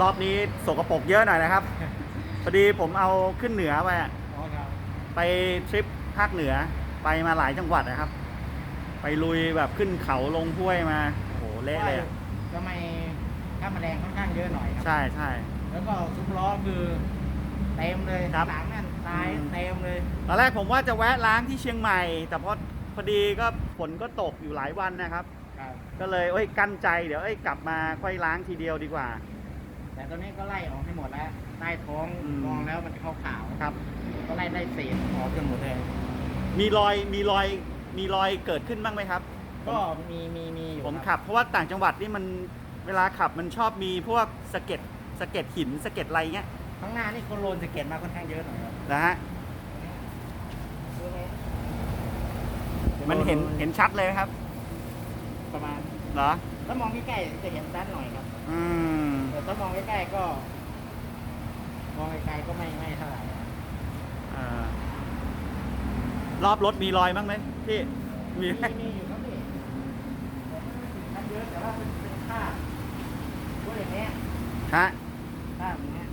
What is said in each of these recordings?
รอบนี้สกปรกเยอะหน่อยนะครับ พอดีผมเอาขึ้นเหนือไปอะอ๋อครับไปทริปภาคเหนือไปมาหลายจังหวัดนะครับ ไปลุยแบบขึ้นเขาลงห้วยมา โอ้โหเละเลยอะทำไมข้ามแมลงค่อนข้างเยอะหน่อยครัใช่ใช่ แล้วก็ซุ้มล้อคือเต็มเลยครับ หลังนั่นตายอืมเต็มเลยตอนแรกผมว่าจะแวะล้างที่เชียงใหม่ แต่พอพอดีก็ฝนก็ตกอยู่หลายวันนะครับ ครับก็เลยเอ้ยกั้นใจเดี๋ยวเอ้ยกลับมาค่อยล้างทีเดียวดีกว่า แต่ตอนนี้ก็ไล่ออกให้หมดแล้วใต้ท้องอืม มองแล้วมันขาวขาวครับ ๆก็ไล่ได้เศษออกจนหมดเลยมีรอยมีรอยมีรอยเกิดขึ้นบ้างไหมครับ ก็มีมีมีอยู่ผมคขัรับบเพราะว่าต่างจังหวัดนี่มันเวลาขับมันชอบมีพวกสะเก็ดสะเก็ดหินสะเก็ดอะไรเงี้ยข้างหน้านี่คนโรนสะเก็ตมาค่อนข้างเยอะหน่อยครับนะฮะมันเห็นเห็นชัดเลยไหมครับประมาณ เหรอถ้ามองใกล้ๆจะเห็นด้านหน่อยครับ อืมแต่ ถ้ามองใกล้ๆก็ มองไกลๆก็ไม่ไม่เท่าไหร่ครับเอ่อรอบรถมีรอยบ้างไหมพี่มีไหมมีมีอยู่ครับพี่แต่ไม่ได้ถึงขั้นเยอะแต่ว่าเป็นเป็นค่าพวกอย่างเงี้ยฮะค่าอย่างเงี้ย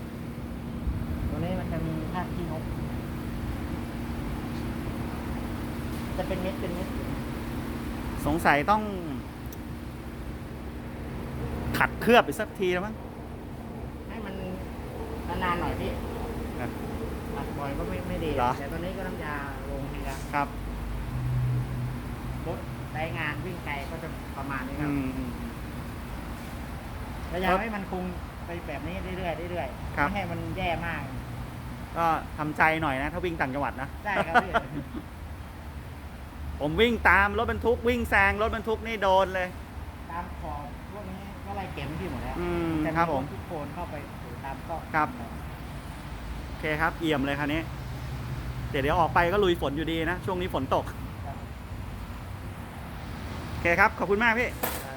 ตัวนี้มันจะมีค่าขี้นกจะเป็นเม็ดเป็นเม็ดอยู่สงสัยต้อง ขัดเคลือบอีกสักทีแล้วมั้งให้มัน นานๆหน่อยพี่ครับตัดบ่อยก็ไม่ไม่ดีเหรอ แต่ตอนนี้ก็น้ำยาลงให้แล้วครับรถใช้งานวิ่งไกลก็จะประมาณนี้คอืรับมอืม พยายามให้มันคงไปแบบนี้เรื่อยๆเรื่อยๆครับ ไม่ให้มันแย่มาก ก็ทำใจหน่อยนะ ถ้าวิ่งต่างจังหวัดนะได้ครับพี่ ผมวิ่งตามรถบรรทุกวิ่งแซงรถบรรทุกนี่โดนเลย ตามขอบพวกนี้ก็ไล่เก็บที่หมดแล้วอืมจะครับผม ทุกโคนเข้าไปสู่ ตามก็ครับ โอเคครับ เอี่ยมเลยคันนี้ เดี๋ยวเดี๋ยวออกไปก็ลุยฝนอยู่ดีนะ ช่วงนี้ฝนตกครับโอเคครับ ขอบคุณมากพี่ ครับ